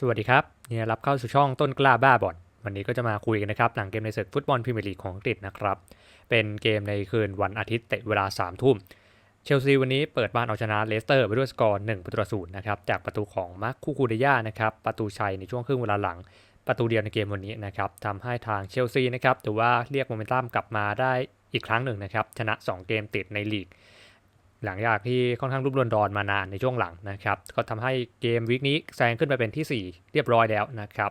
สวัสดีครับเนี่ยรับเข้าสู่ช่องต้นกล้าบ้าบอลวันนี้ก็จะมาคุยกันนะครับ หลังเกมในศึกฟุตบอลพรีเมียร์ลีกของอังกฤษนะครับ เป็นเกมในคืนวันอาทิตย์เตะเวลา3ามทุ่ม เชลซีวันนี้เปิดบ้านเอาชนะเลสเตอร์ไปด้วยสกอร์1ประตูต่อศูนย์นะครับจากประตูของมาร์คคูคูเดย่านะครับประตูชัยในช่วงครึ่งเวลาหลัง ประตูเดียวในเกมวันนี้นะครับทำให้ทางเชลซีนะครับถือว่าเรียกโมเมนตัมกลับมาได้อีกครั้งหนึ่งนะครับชนะ 2 เกมติดในลีก หลังจากที่ค่อนข้างรุบรวนดอนมานานในช่วงหลังนะครับ ก็ทำให้เกมวีคนี้แซงขึ้นไปเป็นที่ 4 เรียบร้อยแล้วนะครับ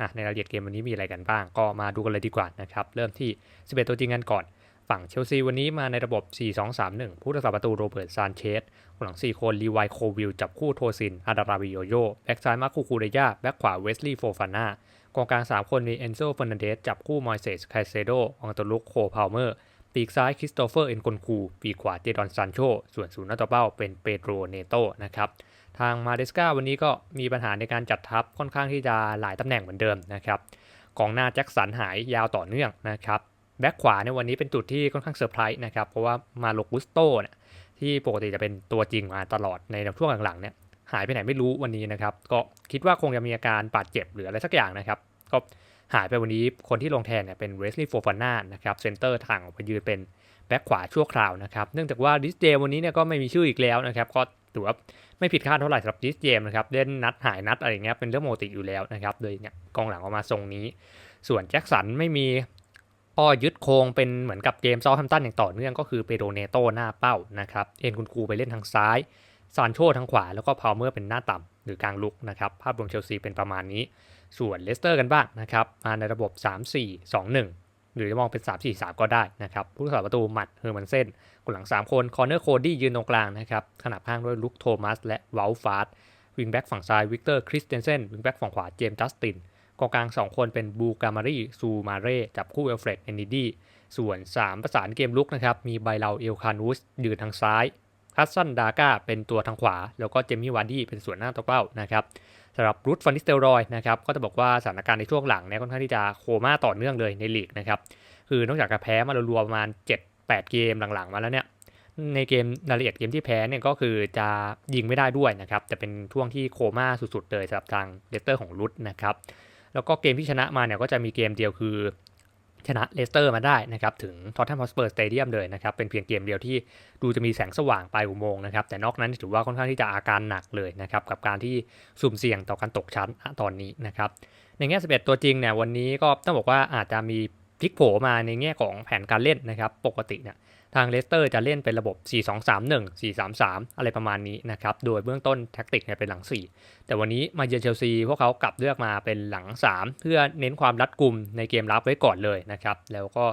อะในรายละเอียดเกมวันนี้มีอะไรกันบ้าง ก็มาดูกันเลยดีกว่านะครับเริ่มที่ 11 ตัวจริงกันก่อน ฝั่งเชลซีวันนี้มาในระบบ 4-2-3-1 ผู้รักษาประตูโรเบิร์ตซานเชสหลัง 4 คนลีวายโควิลจับคู่โทซินอาดาราบิโยโยแบ็กซ้ายมาคูคูเรยาแบ็กขวาเวสลีย์โฟฟาน่ากองกลาง 3 คนมีเอนโซเฟอร์นันเดสจับคู่มอยเซสไคเซโดอองตลุกโคพาวเมอร์ ปีกซ้ายคริสโตเฟอร์เอ็นกอนคู ปีกขวาเจดอนซานโช ส่วนศูนย์หน้าตัวเป้าเป็นเปโตรเนโตนะครับ ทางมาเดสกาวันนี้ก็มีปัญหาในการจัดทัพค่อนข้างที่จะหลายตำแหน่งเหมือนเดิมนะครับกองหน้าแจ็คสันหายยาวต่อเนื่องนะครับแบ็คขวาในวันนี้เป็นจุดที่ค่อนข้างเซอร์ไพรส์นะครับเพราะว่ามาโลกุสโตเนี่ยที่ปกติจะเป็นตัวจริงมาตลอดในช่วงหลังๆเนี่ยหายไปไหนไม่รู้วันนี้นะครับ ก็คิดว่าคงจะมีอาการบาดเจ็บหรืออะไรสักอย่างนะครับ ก็ หายไปวันนี้คนที่ลงแทนเนี่ยเป็นเวสลีย์โฟฟาน่านะครับเซนเตอร์ทางออกไปยืนเป็นแบ็คขวาชั่วคราวนะครับเนื่องจากว่าดิสเจมวันนี้เนี่ยก็ไม่มีชื่ออีกแล้วนะครับก็ถือว่าไม่ผิดคาดเท่าไหร่สำหรับดิสเจมนะครับเล่นนัดหายนัดอะไรเงี้ยเป็นเรื่องปกติอยู่แล้วนะครับโดยเนี่ยกองหลังออกมาทรงนี้ ส่วนแจ็คสันไม่มีก็ยึดโครงเป็นเหมือนกับเกมซอลแฮมตันอย่างต่อเนื่องก็คือเปโดเนโตหน้าเป้านะครับเอ็นคุณครูไปเล่นทางซ้ายซานโชทางขวาแล้วก็พาวเมอร์เป็นหน้าต่ำหรือกลางลุกนะครับภาพรวมเชลซีเป็นประมาณนี้ ส่วนเลสเตอร์กันบ้างนะครับมาในระบบ 3-4-2-1 หรือจะมองเป็น 3 4 3 ก็ได้นะครับผู้รักษาประตูหมัดเฮอร์มันเซนคนหลัง 3 คนคอร์เนอร์โคดี้ยืนตรงกลางนะครับขนาบข้างด้วยลุคโทมัสและวอลฟาร์ดวิงแบ็กฝั่งซ้ายวิกเตอร์คริสเตนเซนวิงแบ็กฝั่งขวาเจมส์จัสตินกองกลาง 2 คนเป็นบูกามารีซูมาเร่จับคู่เอลเฟรดเอนนิดีส่วน 3 ประสานเกมลุกนะครับมีไบเลาเอลคานูสยืนทางซ้ายคัสซันดาก้าเป็นตัวทางขวา แล้วก็เจมี่วาร์ดี้เป็นส่วนหน้าตัวเป้านะครับ สำหรับรูทฟันนิสเตอรอยนะครับก็จะบอกว่าสถานการณ์ในช่วงหลังเนี่ยค่อนข้างที่จะโคม่าต่อเนื่องเลยในลีกนะครับคือนอกจากจะแพ้มารัวๆประมาณ 7-8 เกมหลังๆมาแล้วเนี่ยในเกมรายละเอียดเกมที่แพ้เนี่ยก็คือจะยิงไม่ได้ด้วยนะครับจะเป็นช่วงที่โคม่าสุดๆเลยสำหรับทางเลสเตอร์ของรุดนะครับแล้วก็เกมที่ชนะมาเนี่ยก็จะมีเกมเดียวคือ ชนะเลสเตอร์มาได้นะครับถึงทอตแทมฮอสเปอร์สเตเดียมเลยนะครับเป็นเพียงเกมเดียวที่ดูจะมีแสงสว่างปลายอุโมงค์นะครับแต่นอกนั้นถือว่าค่อนข้างที่จะอาการหนักเลยนะครับกับการที่สุ่มเสี่ยงต่อการตกชั้นตอนนี้นะครับในแง่ 11 ตัวจริงเนี่ยวันนี้ก็ต้องบอกว่าอาจจะมีพลิกโผมาในแง่ของแผนการเล่นนะครับปกติเนี่ย ทางเลสเตอร์จะเล่นเป็นระบบ 4-2-3-1 4-3-3 อะไรประมาณนี้นะครับ โดยเบื้องต้นแท็กติกเนี่ยเป็นหลัง 4 แต่วันนี้มาเยือนเชลซีพวกเขากลับเลือกมาเป็นหลัง 3 เพื่อเน้นความรัดกุมในเกมรับไว้ก่อนเลยนะครับ แล้วก็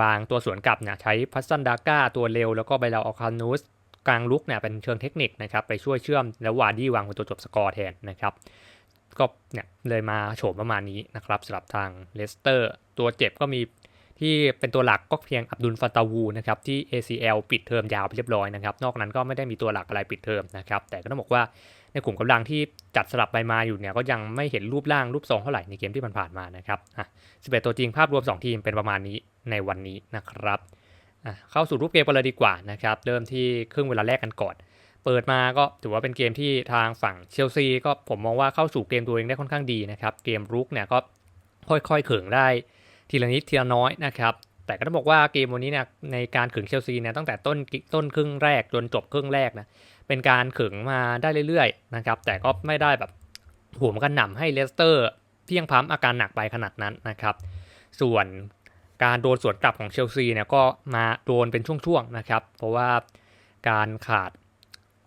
วางตัวสวนกลับเนี่ยใช้พัสซันดาก้าตัวเร็ว แล้วก็ไบลาออคานูสกลางลุกเนี่ยเป็นเชิงเทคนิคนะครับไปช่วยเชื่อมแล้ววาร์ดี้วางเป็นตัวจบสกอร์แทนนะครับก็เนี่ยเลยมาโฉมประมาณนี้นะครับสำหรับทางเลสเตอร์ ตัวเจ็บก็มี ที่เป็นตัวหลักก็เพียงอับดุลฟาตาวูนะครับที่ ACL ปิดเทอมยาวไปเรียบร้อยนะครับ นอกนั้นก็ไม่ได้มีตัวหลักอะไรปิดเทอมนะครับ แต่ก็ต้องบอกว่าในกลุ่มกำลังที่จัดสลับไปมาอยู่เนี่ยก็ยังไม่เห็นรูปร่างรูปทรงเท่าไหร่ในเกมที่ผ่านๆมานะครับอะ11 ตัวจริงภาพรวม 2 ทีมเป็นประมาณนี้ในวันนี้นะครับอะเข้าสู่รูปเกมกันเลยดีกว่านะครับเริ่มที่ครึ่งเวลาแรกกันก่อน เปิดมาก็ถือว่าเป็นเกมที่ทางฝั่งเชลซีก็ผมมองว่าเข้าสู่เกมตัวเองได้ค่อนข้างดีนะครับเกมรุกเนี่ยก็ค่อยๆเขิงได้ ทีละนิดทีละน้อยนะครับแต่ก็ต้องบอกว่าเกมวันนี้เนี่ยในการขึงเชลซีเนี่ยตั้งแต่ต้นต้นครึ่งแรกจนจบครึ่งแรกนะเป็นการขึงมาได้เรื่อยๆนะครับแต่ก็ไม่ได้แบบหัวมกันหน่ำให้เลสเตอร์เพียงพร้ำอาการหนักไปขนาดนั้นนะครับส่วนการโดนสวนกลับของเชลซีเนี่ยก็มาโดนเป็นช่วงๆนะครับเพราะว่าการขาด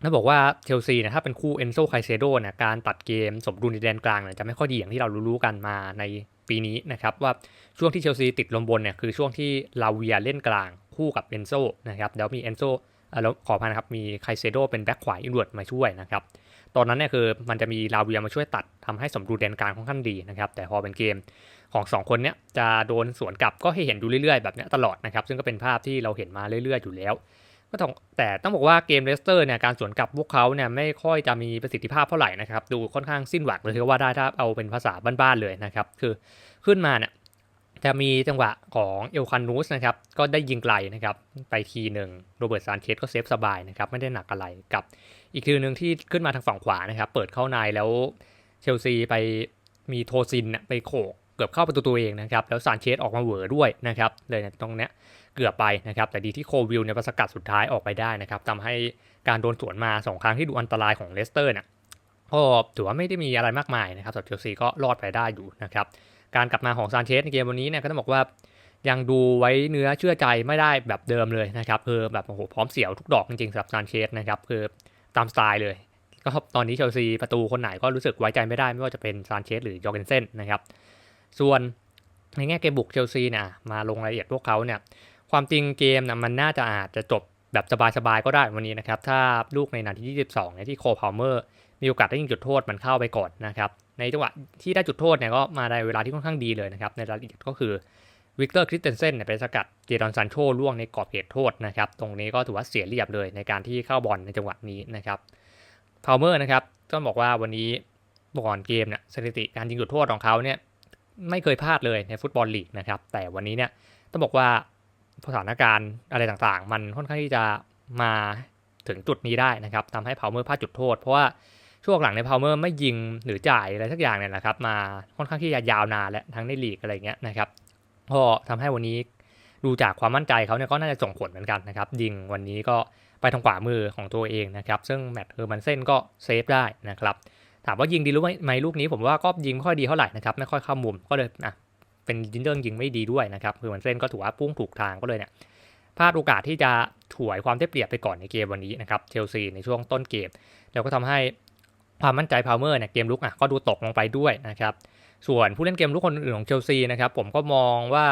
ต้องบอกว่าเชลซีนี่ยถ้าเป็นคู่เอนโซไคเซโดเนี่ยการตัดเกมสมดุลในแดนกลางเนี่ยจะไม่ค่อยดีอย่างที่เรารู้ๆกันมาใน ปีนี้นะครับว่าช่วงที่เชลซีติดลมบนเนี่ยคือช่วงที่ลาเวียเล่นกลางคู่กับเอนโซนะครับแล้วมีเอนโซแล้วขอพานะครับมีไคเซโดเป็นแบ็คขวาอินเวิร์ดมาช่วยนะครับตอนนั้นเนี่ยคือมันจะมีลาเวียมาช่วยตัดทำให้สมดุลแดนกลางค่อนข้างดีนะครับแต่พอเป็นเกมของ 2 คนเนี้ยจะโดนสวนกลับก็ให้เห็นดูเรื่อยๆแบบนี้ตลอดนะครับซึ่งก็เป็นภาพที่เราเห็นมาเรื่อยๆอยู่แล้ว ก็ต้องแต่ต้องบอกว่าเกมเลสเตอร์เนี่ยการสวนกลับพวกเขาเนี่ยไม่ค่อยจะมีประสิทธิภาพเท่าไหร่นะครับ ดูค่อนข้างสิ้นหวังเลยก็ว่าได้ถ้าเอาเป็นภาษาบ้านๆเลยนะครับ คือขึ้นมาเนี่ยจะมีจังหวะของเอลคันนูสนะครับ ก็ได้ยิงไกลนะครับ ไปทีหนึ่งโรเบิร์ตซานเชสก็เซฟสบายนะครับ ไม่ได้หนักอะไรกับ อีกทีหนึ่งที่ขึ้นมาทางฝั่งขวานะครับ เปิดเข้าในแล้วเชลซีไปมีโทซินน่ะไปโขกเกือบเข้าประตูตัวเองนะครับ แล้วซานเชสออกมาเหวอด้วยนะครับเลยตรงเนี้ย เกือบไปนะครับ แต่ดีที่โควิลเนี่ยประสกัดสุดท้ายออกไปได้นะครับทำให้การโดนสวนมาสองครั้งที่ดูอันตรายของเลสเตอร์เนี่ยก็ถือว่าไม่ได้มีอะไรมากมายนะครับสำหรับเชลซีก็รอดไปได้อยู่นะครับ การกลับมาของซานเชสในเกมวันนี้เนี่ยก็ต้องบอกว่ายังดูไว้เนื้อเชื่อใจไม่ได้แบบเดิมเลยนะครับคือแบบโอ้โหพร้อมเสียวทุกดอกจริงๆสำหรับซานเชสนะครับคือตามสไตล์เลย ก็ตอนนี้เชลซีประตูคนไหนก็รู้สึกไว้ใจไม่ได้ไม่ว่าจะเป็นซานเชสหรือยอร์เกนเซนนะครับส่วนในแง่เกมบุกเชลซีเนี่ยมาลงรายละเอียดพวกเขาเนี่ย ความจริงเกมนะมันน่าจะอาจจะจบแบบสบายๆก็ได้วันนี้นะครับ ถ้าลูกในนาทีที่ 22เนี่ยที่โคพาวเมอร์มีโอกาสได้ยิงจุดโทษมันเข้าไปก่อนนะครับ ในจังหวะที่ได้จุดโทษเนี่ยก็มาในเวลาที่ค่อนข้างดีเลยนะครับ ในรายละเอียดก็คือวิกเตอร์คริสเตนเซนเนี่ยไปสกัดเจดอนซานโชล่วงในกรอบเขตโทษนะครับ ตรงนี้ก็ถือว่าเสียเรียบเลยในการที่เข้าบอลในจังหวะนี้นะครับพาวเมอร์นะครับต้องบอกว่าวันนี้ก่อนเกมเนี่ยสถิติการยิงจุดโทษของเขาเนี่ยไม่เคยพลาดเลยในฟุตบอลลีกนะครับแต่วันนี้เนี่ยต้องบอกว่า สถานการณ์อะไรต่างๆ มันค่อนข้างที่จะมาถึงจุดนี้ได้นะครับทำให้พาวเมอร์พลาดจุดโทษ เพราะว่าช่วงหลังในพาวเมอร์ไม่ยิงหรือจ่ายอะไรสักอย่างเนี่ยนะครับมาค่อนข้างที่จะยาวนานและทั้งในลีกอะไรเงี้ยนะครับก็ทำให้วันนี้ดูจากความมั่นใจเขาเนี่ยก็น่าจะส่งผลเหมือนกันนะครับยิงวันนี้ก็ไปทางขวามือของตัวเองนะครับซึ่งแมตต์เฮอร์มันเซนก็เซฟได้นะครับถามว่ายิงดีรือไหมลูกนี้ผมว่าก็ยิงไม่ค่อยดีเท่าไหร่นะครับไม่ค่อยเข้ามุมก็เลยนะ เป็นยิงเรื่องยิงไม่ดีด้วยนะครับคือมันเส้นก็ถือว่าพุ่งถูกทางก็เลยเนี่ยพลาดโอกาสที่จะถวยความได้เปรียบไปก่อนในเกมวันนี้นะครับเชลซีในช่วงต้นเกม แล้วก็ทำให้ความมั่นใจพาวเมอร์เนี่ยเกมลุกอะก็ดูตกลงไปด้วยนะครับส่วนผู้เล่นเกมลุกคนอื่นของเชลซีนะครับผมก็มองว่า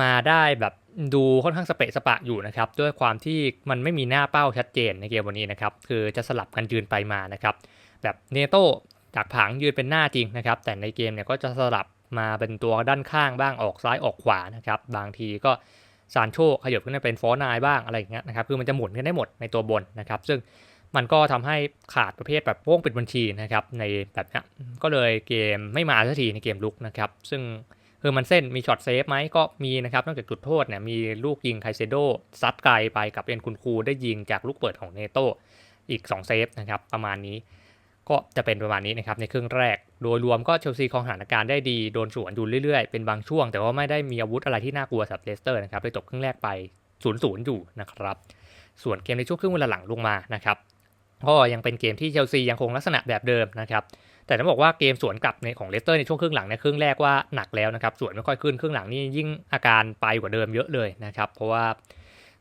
มาได้แบบดูค่อนข้างสเปะสปะอยู่นะครับด้วยความที่มันไม่มีหน้าเป้าชัดเจนในเกมวันนี้นะครับคือจะสลับกันยืนไปมานะครับแบบเนโต้จากผังยืนเป็นหน้าจริงนะครับแต่ในเกมเนี่ยก็จะสลับ มาเป็นตัวด้านข้างบ้างออกซ้ายออกขวานะครับ บางทีก็ซานโชขยับขึ้นมาเป็นฟอร์นายบ้างอะไรอย่างเงี้ยนะครับ คือมันจะหมุนกันได้หมดในตัวบนนะครับ ซึ่งมันก็ทำให้ขาดประเภทแบบโป้งปิดบัญชีนะครับ ในแบบนี้ก็เลยเกมไม่มาสักทีในเกมลุกนะครับ ซึ่งคือมันเส้นมีช็อตเซฟไหมก็มีนะครับนอกจากจุดโทษเนี่ยมีลูกยิงไคเซโดซัดไกลไปกับเอ็นคุณคูได้ยิงจากลูกเปิดของเนโตอีก 2 เซฟนะครับ ประมาณนี้ ก็จะเป็นประมาณนี้นะครับในครึ่งแรก โดยรวมก็เชลซีครองสถานการณ์ได้ดี โดนสวนอยู่เรื่อยๆ เป็นบางช่วง แต่ว่าไม่ได้มีอาวุธอะไรที่น่ากลัวสำหรับเลสเตอร์นะครับไปจบครึ่งแรกไป0ูนย์อยู่นะครับ ส่วนเกมในช่วงครึ่งเวลาหลังลงมานะครับก็ยังเป็นเกมที่เชลซียังคงลักษณะแบบเดิมนะครับแต่ต้องบอกว่าเกมสวนกลับในของเลสเตอร์ในช่วงครึ่งหลังในครึ่งแรกว่าหนักแล้วนะครับสวนไม่ค่อยขึ้นครึ่งหลังนี่ยิ่งอาการไปกว่าเดิมเยอะเลยนะครับเพราะว่า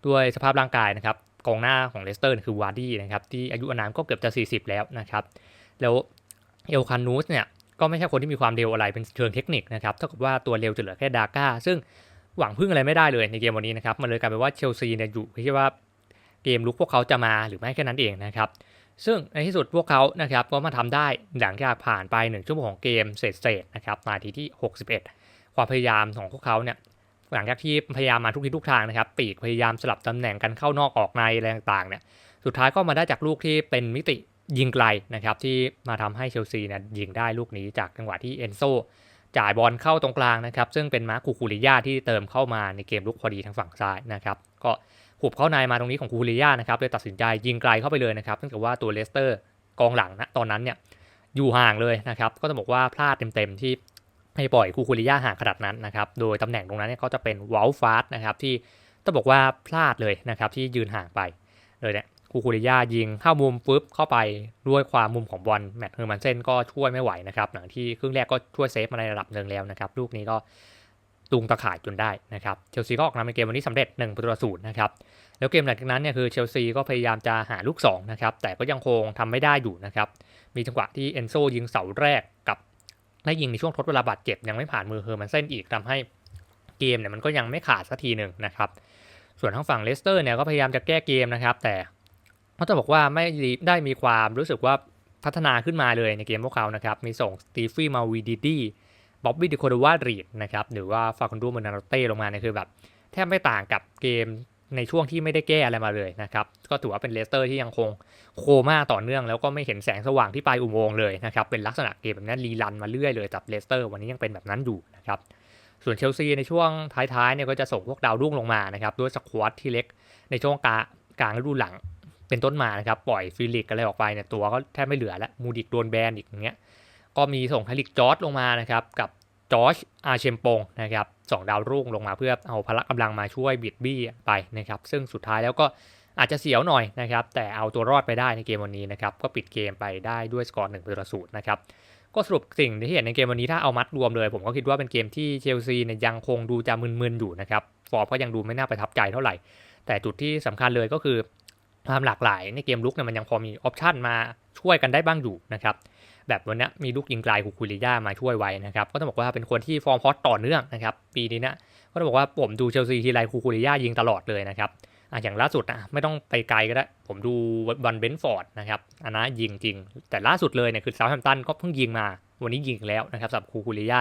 ด้วยสภาพร่างกายนะครับกองหน้าของเลสเตอร์คือวาร์ดี้นะครับที่อายุอานามก็เกือบจะ 40 แล้วนะครับ แล้วเอลคานูสเนี่ยก็ไม่ใช่คนที่มีความเร็วอะไรเป็นเชิงเทคนิคนะครับเท่ากับว่าตัวเร็วจะเหลือแค่ดาก้าซึ่งหวังพึ่งอะไรไม่ได้เลยในเกมวันนี้นะครับมันเลยกลายเป็นว่าเชลซีเนี่ยอยู่ที่ว่าเกมลุกพวกเขาจะมาหรือไม่แค่นั้นเองนะครับซึ่งในที่สุดพวกเขานะครับก็มาทำได้หลังจากผ่านไป1ชั่วโมงของเกมเสร็จๆนะครับนาทีที่ 61 ความพยายามของพวกเขาเนี่ยหลังจากที่พยายามมาทุกทิศทุกทางนะครับปีกพยายามสลับตำแหน่งกันเข้านอกออกในอะไรต่างๆเนี่ยสุดท้ายก็มาได้จากลูกที่เป็นมิติ ยิงไกลนะครับที่มาทำให้เชลซีเนี่ยยิงได้ลูกนี้จากจังหวะที่เอนโซจ่ายบอลเข้าตรงกลางนะครับซึ่งเป็นมาร์คูคูริยาที่เติมเข้ามาในเกมลุกพอดีทางฝั่งซ้ายนะครับก็หุบเข้าในมาตรงนี้ของคูคูริยานะครับเลยตัดสินใจยิงไกลเข้าไปเลยนะครับเนื่องจากว่าตัวเลสเตอร์กองหลังนะตอนนั้นเนี่ยอยู่ห่างเลยนะครับก็จะบอกว่าพลาดเต็มๆที่ให้ปล่อยคูคูริยาห่างขนาดนั้นนะครับโดยตำแหน่งตรงนั้นเนี่ยเขาจะเป็นวอลฟาสนะครับที่ต้องบอกว่าพลาดเลยนะครับที่ยืนห่างไปเลยเนี่ย คูคูริยายิงเข้ามุมปุ๊บเข้าไปด้วยความมุมของบอลแมตต์เฮอร์มันเซนก็ช่วยไม่ไหวนะครับหลังที่ครึ่งแรกก็ช่วยเซฟมาในระดับหนึ่งแล้วนะครับลูกนี้ก็ตุงตะข่ายจนได้นะครับเชลซีก็ออกนำในเกมวันนี้สำเร็จ1ประตูต่อศูนย์นะครับแล้วเกมหลังจากนั้นเนี่ยคือเชลซีก็พยายามจะหาลูก2นะครับแต่ก็ยังคงทำไม่ได้อยู่นะครับมีจังหวะที่เอนโซยิงเสาแรกกับได้ยิงในช่วงทดเวลาบาดเจ็บยังไม่ผ่านมือเฮอร์มันเซนอีกทำให้เกมเนี่ยมันก็ยังไม่ขาดสักทีหนึ่งนะครับส่วนทางฝั่งเลสเตอร์เนี่ยก็พยายามจะแก้เกมนะครับแต่ เขาจะบอกว่าไม่ได้มีความรู้สึกว่าพัฒนาขึ้นมาเลยในเกมพวกเขานะครับ มีส่งสตีฟี่มาวีดีดีบ๊อบบี้ดิโคดวารีดนะครับ หรือว่าฟาคอนดูเมนาโเต้ลงมาเนี่ยคือแบบ แทบไม่ต่างกับเกมในช่วงที่ไม่ได้แก้อะไรมาเลยนะครับ ก็ถือว่าเป็นเลสเตอร์ที่ยังคงโคม่าต่อเนื่อง แล้วก็ไม่เห็นแสงสว่างที่ปลายอุโมงค์เลยนะครับ เป็นลักษณะเกมแบบนั้นรีรันมาเรื่อยเลยกับเลสเตอร์วันนี้ยังเป็นแบบนั้นอยู่นะครับ ส่วนเชลซีในช่วงท้ายๆเนี่ยก็จะส่งพวกดาวรุ่งลงมานะครับด้วยสควอตที่เล็กในช่วงกลางฤดูหลัง เป็นต้นมานะครับ ปล่อยฟิลิกอะไรออกไปเนี่ยตัวก็แทบไม่เหลือแล้วมูดิกโดนแบนอีกอย่างเงี้ยก็มีส่งฮาริกจอร์จลงมานะครับ กับจอร์จอาเชมปงนะครับสองดาวรุ่งลงมาเพื่อเอาพละกำลังมาช่วยบิดบี้ไปนะครับ ซึ่งสุดท้ายแล้วก็อาจจะเสียวหน่อยนะครับ แต่เอาตัวรอดไปได้ในเกมวันนี้นะครับ ก็ปิดเกมไปได้ด้วยสกอร์หนึ่งประตูศูนย์นะครับ ก็สรุปสิ่งที่เห็นในเกมวันนี้ถ้าเอามัดรวมเลย ผมก็คิดว่าเป็นเกมที่เชลซีเนี่ยยังคงดูจะมึนๆอยู่นะครับฟอร์มก็ยังดูไม่น่าประทับใจเท่าไหร่ แต่จุดที่สำคัญเลยก็คือ ความหลากหลายในเกมลุกเนี่ยมันยังพอมีออปชันมาช่วยกันได้บ้างอยู่นะครับแบบวันนี้มีลูกยิงไกลคูคูลิย่ามาช่วยไว้นะครับก็ต้องบอกว่าเป็นคนที่ฟอร์มฮอตต่อเนื่องนะครับปีนี้นะก็ต้องบอกว่าผมดูเชลซีทีไรคูคูลิย่ายิงตลอดเลยนะครับอะอย่างล่าสุดนะไม่ต้องไปไกลก็ได้ ผมดูบันเบนฟอร์ดนะครับอันนั้นยิงจริง แต่ล่าสุดเลยเนี่ยคือเซาท์แฮมป์ตันก็เพิ่งยิงมา วันนี้ยิงแล้วนะครับสำหรับคูคูลิยา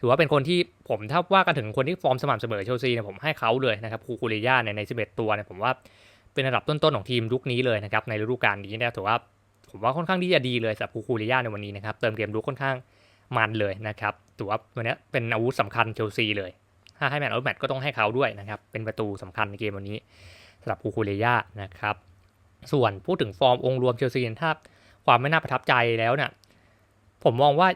ถือว่าเป็นคนที่ผมถ้าว่ากันถึงคนที่ฟอร์มสม่ำเสมอเชลซีเนี่ยผมให้เขาเลยนะครับคูคูลิย่าในใน 11 ตัวเนี่ยผมว่า เป็นระดับต้นๆของทีมยุคนี้เลยนะครับในฤดูกาลนี้เนี่ยถือว่าผมว่าค่อนข้างที่จะดีเลยสำหรับคูคูลิยาในวันนี้นะครับเติมเกมลุกค่อนข้างมันเลยนะครับถือว่าวันนี้เป็นอาวุธสำคัญเชลซีเลย ถ้าให้แมตช์เอาแมตช์ก็ต้องให้เขาด้วยนะครับเป็นประตูสำคัญในเกมวันนี้สำหรับคูคูลิยานะครับส่วนพูดถึงฟอร์มองค์รวมเชลซีถ้าความไม่น่าประทับใจแล้วเนี่ยผมมองว่า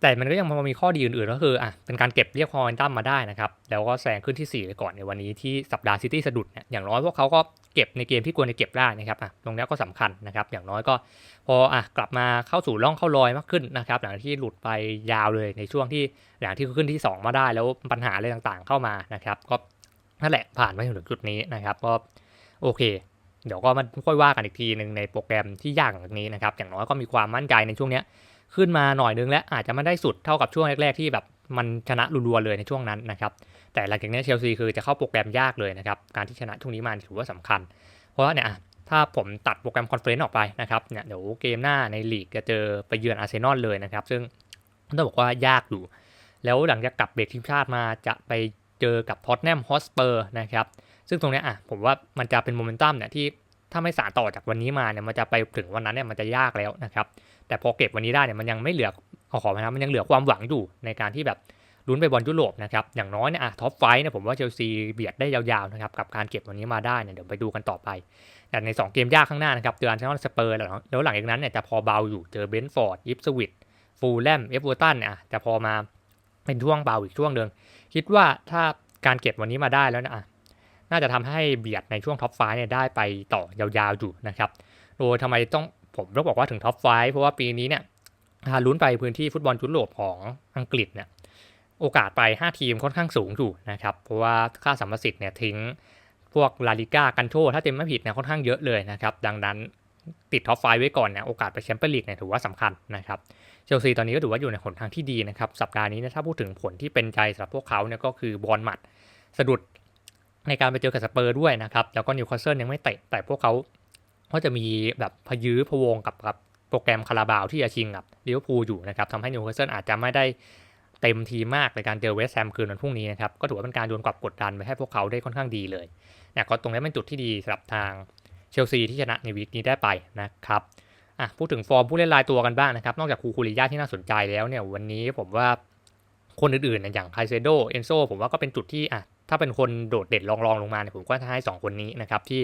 แต่มันก็ยังมีข้อดีอื่นๆ ก็คืออะเป็นการเก็บเรียกพอยตัมมาได้นะครับ แล้วก็แซงขึ้นที่ 4 ไปก่อนในวันนี้ที่สัปดาห์ซิตี้สะดุดเนี่ยอย่างน้อยพวกเขาก็ เก็บในเกมที่ควรจะเก็บได้นะครับอะตรงนี้ก็สำคัญนะครับ อย่างน้อยก็พออะกลับมาเข้าสู่ร่องเข้ารอยมากขึ้นนะครับ หลังที่หลุดไปยาวเลยในช่วงที่หลังที่ขึ้นที่ 2 มาได้แล้วปัญหาอะไรต่างๆเข้ามานะครับ ก็นั่นแหละผ่านมาถึงจุดนี้นะครับ ก็โอเค เดี๋ยวก็มันค่อยว่ากันอีกทีหนึ่งในโปรแกรมที่ยากแบบนี้นะครับ อย่างน้อยก็มีความมั่นใจในช่วงเนี้ยขึ้นมาหน่อยนึงและอาจจะไม่ได้สุดเท่ากับช่วงแรกๆที่แบบ มันชนะรัวๆเลยในช่วงนั้นนะครับ แต่หลังจากนี้เชลซีคือจะเข้าโปรแกรมยากเลยนะครับ การที่ชนะช่วงนี้มาถือว่าสำคัญ เพราะว่าเนี่ยถ้าผมตัดโปรแกรมคอนเฟอเรนซ์ออกไปนะครับเนี่ยเดี๋ยวเกมหน้าในลีกจะเจอไปเยือนอาร์เซนอลเลยนะครับ ซึ่งต้องบอกว่ายากอยู่ แล้วหลังจากกลับเบรกทีมชาติมาจะไปเจอกับท็อตแนมฮอสเปอร์นะครับ ซึ่งตรงนี้อะผมว่ามันจะเป็นโมเมนตัมเนี่ยที่ถ้าไม่สานต่อจากวันนี้มาเนี่ยมันจะไปถึงวันนั้นเนี่ยมันจะยากแล้วนะครับ แต่พอเก็บวันนี้ได้เนี่ยมันยังไม่เหลือ ขอขอนะครับมันยังเหลือความหวังอยู่ในการที่แบบลุ้นไปบอลยุโรปนะครับอย่างน้อยเนี่ยอะท็อปไฟเนี่ยผมว่าเชลซีเบียดได้ยาวๆนะครับกับการเก็บวันนี้มาได้เนี่ยเดี๋ยวไปดูกันต่อไป แต่ใน 2 เกมยากข้างหน้านะครับเจออาร์เซนอลสเปอร์แล้วหลังจากนั้นเนี่ยจะพอเบาอยู่เจอเบนฟอร์ดยิปสวิตฟูลแลมเอฟเวอร์ตันเนี่ยจะพอมาเป็นช่วงเบาอีกช่วงหนึ่งคิดว่าถ้าการเก็บวันนี้มาได้แล้วนะอะน่าจะทำให้เบียดในช่วงท็อปไฟเนี่ยได้ไปต่อยาวๆอยู่นะครับโดยทำไมต้องผมต้องบอกว่าถึงท็อปไฟเพราะว่าปีนี้เนี่ย ถ้าลุ้นไปพื้นที่ฟุตบอลยุโรปของอังกฤษเนี่ยโอกาสไป 5 ทีมค่อนข้างสูงอยู่นะครับ เพราะว่าค่าสัมประสิทธิ์เนี่ยทิ้งพวกลาลิก้ากันโชถ้าเต็มไม่ผิดเนี่ยค่อนข้างเยอะเลยนะครับ ดังนั้นติดท็อปไฟไว้ก่อนเนี่ยโอกาสไปแชมเปี้ยนลีกเนี่ยถือว่าสำคัญนะครับเชลซีตอนนี้ก็ถือว่าอยู่ในหนทางที่ดีนะครับ สัปดาห์นี้ถ้าพูดถึงผลที่เป็นใจสำหรับพวกเขาเนี่ยก็คือบอลหมัดสะดุดในการไปเจอกับสเปอร์ด้วยนะครับ แล้วก็นิวคาสเซิลยังไม่เตะแต่พวกเขาก็จะมีแบบพยื้อพวงกับกับ โปรแกรมคาราบาวที่จะชิงกับลิเวอร์พูลอยู่นะครับทำให้นิวคาสเซิลอาจจะไม่ได้เต็มทีมากในการเจอเวสต์แฮมคืนวันพรุ่งนี้นะครับก็ถือว่าเป็นการโยนกลับกดดันไปให้พวกเขาได้ค่อนข้างดีเลยเนี่ยก็ตรงนี้เป็นจุดที่ดีสำหรับทางเชลซีที่ชนะในวีคนี้ได้ไปนะครับอะพูดถึงฟอร์มผู้เล่นรายตัวกันบ้างนะครับนอกจากคูคูริยาที่น่าสนใจแล้วเนี่ยวันนี้ผมว่าคนอื่นๆอย่างไคเซโดเอนโซผมว่าก็เป็นจุดที่อะถ้าเป็นคนโดดเด่นรองๆลงมาเนี่ยผมก็จะให้ 2 คนนี้นะครับที่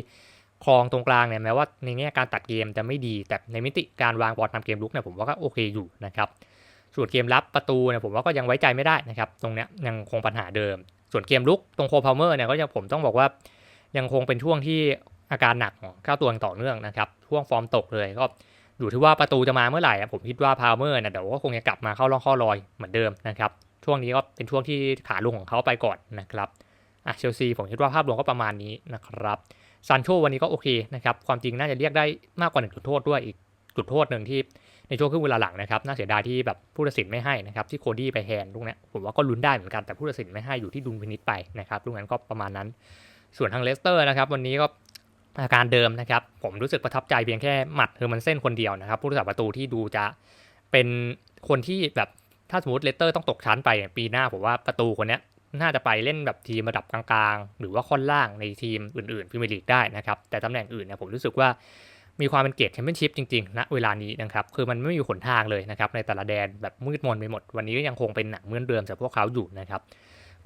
คลองตรงกลางเนี่ยแม้ว่าในแง่การตัดเกมจะไม่ดี แต่ในมิติการวางบอลทำเกมลุกเนี่ยผมว่าก็โอเคอยู่นะครับส่วนเกมรับประตูเนี่ยผมว่าก็ยังไว้ใจไม่ได้นะครับตรงเนี้ยยังคงปัญหาเดิม ส่วนเกมลุกตรงโคพาวเมอร์เนี่ยก็ยังผมต้องบอกว่ายังคงเป็นช่วงที่อาการหนักของข้าตัวต่อเนื่องนะครับช่วงฟอร์มตกเลยก็อยู่ที่ว่าประตูจะมาเมื่อไหร่ผมคิดว่าพาวเมอร์เนี่ยเดี๋ยวก็คงจะกลับมาเข้าร่องข้อลอยเหมือนเดิมนะครับช่วงนี้ก็เป็นช่วงที่ขาลงของเขาไปก่อนนะครับอะเชลซีผมคิดว่าภาพรวมก็ประมาณนี้นะครับ ซันโชวันนี้ก็โอเคนะครับความจริงน่าจะเรียกได้มากกว่าหนึ่งจุดโทษด้วยอีกจุดโทษหนึ่งที่ในช่วงครึ่งเวลาหลังนะครับน่าเสียดายที่แบบผู้ตัดสินไม่ให้นะครับที่โคดี้ไปแฮนลูกนี้ผมว่าก็ลุ้นได้เหมือนกันแต่ผู้ตัดสินไม่ให้อยู่ที่ดุลพินิจไปนะครับลูกนั้นก็ประมาณนั้น ส่วนทางเลสเตอร์นะครับวันนี้ก็อาการเดิมนะครับผมรู้สึกประทับใจเพียงแค่หมัดเฮอร์มันเส้นคนเดียวนะครับผู้รักษาประตูที่ดูจะเป็นคนที่แบบถ้าสมมติเลสเตอร์ต้องตกชั้นไปปีหน้าผมว่าประตูคนนี้ น่าจะไปเล่นแบบทีมระดับกลางๆ หรือว่าค่อนล่างในทีมอื่นๆพรีเมียร์ลีกได้นะครับ แต่ตำแหน่งอื่นเนี่ยผมรู้สึกว่ามีความเป็นเกตแชมเปี้ยนชิพจริงๆณเวลานี้นะครับ คือมันไม่มีหนทางเลยนะครับ ในแต่ละแดนแบบมืดมนไปหมด วันนี้ก็ยังคงเป็นหนังเหมือนเดิมสำหรับพวกเขาอยู่นะครับ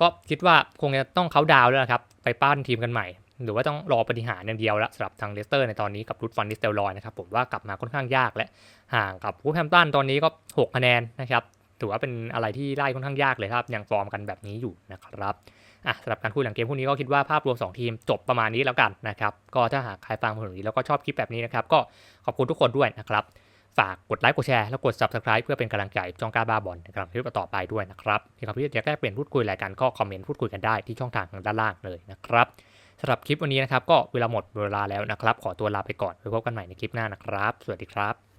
ก็คิดว่าคงจะต้องเขาดาวแล้วครับ ไปปั้นทีมกันใหม่ หรือว่าต้องรอปฏิหารอย่างเดียวละสำหรับทางเลสเตอร์ในตอนนี้กับรุดฟันนิสเตลรอยนะครับผมว่ากลับมาค่อนข้างยากและห่างกับวูแฮมตันตอนนี้ก็ 6 คะแนนนะครับ ถือว่าเป็นอะไรที่ไล่ค่อนข้างยากเลยครับยังฟอร์มกันแบบนี้อยู่นะครับอะสำหรับการคุยหลังเกมพวกนี้ก็คิดว่าภาพรวม 2 ทีมจบประมาณนี้แล้วกันนะครับก็ถ้าหากใครฟังผมถึงนี้แล้วก็ชอบคลิปแบบนี้นะครับก็ขอบคุณทุกคนด้วยนะครับฝากกดไลค์กดแชร์แล้วกด subscribe เพื่อเป็นกำลังใจช่องกล้าบ้าบอลในการคลิปต่อไปด้วยนะครับที่ครับที่อยากแก้เปลี่ยนพูดคุยรายการก็คอมเมนต์พูดคุยกันได้ที่ช่องทางทางด้านล่างเลยนะครับสำหรับคลิปวันนี้นะครับก็เวลาหมดเวลาแล้วนะครับ ขอตัวลาไปก่อนไว้พบกันใหม่ในคลิปหน้านะครับ สวัสดีครับ